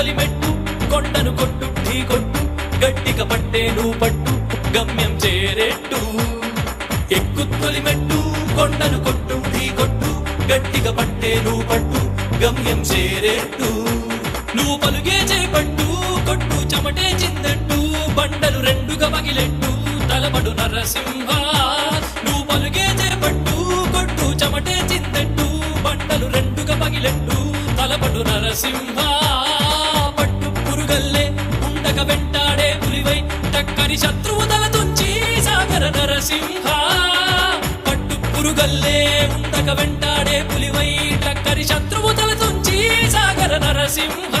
తొలి మెట్టు కొండను కొట్టు ఢీ కొట్టు గట్టిక పట్టే నువ్వు పట్టు గమ్యం చేరేట్టు. ఎక్కు తొలి మెట్టు కొండను కొట్టు ఢీ కొట్టు గట్టిక పట్టే నువ్వు పట్టు గమ్యం చేరేట్టు. నువ్వు పలుగే చేపట్టు కొట్టు చెమటే చిందట్టు బండలు రెండుగా పగిలెట్టు తలబడు నరసింహ. నువ్వు పలుగే చేపట్టు కొట్టు చెమటే చిందట్టు బండలు రెండుగా పగిలెట్టు తలబడు నరసింహ. కరి శత్రువు తల తుంచి సాగర నరసింహ. పట్టు పురుగల్లే ఉండక వెంటాడే పులివై టక్కరి శత్రువు తల తుంచి సాగర నరసింహ.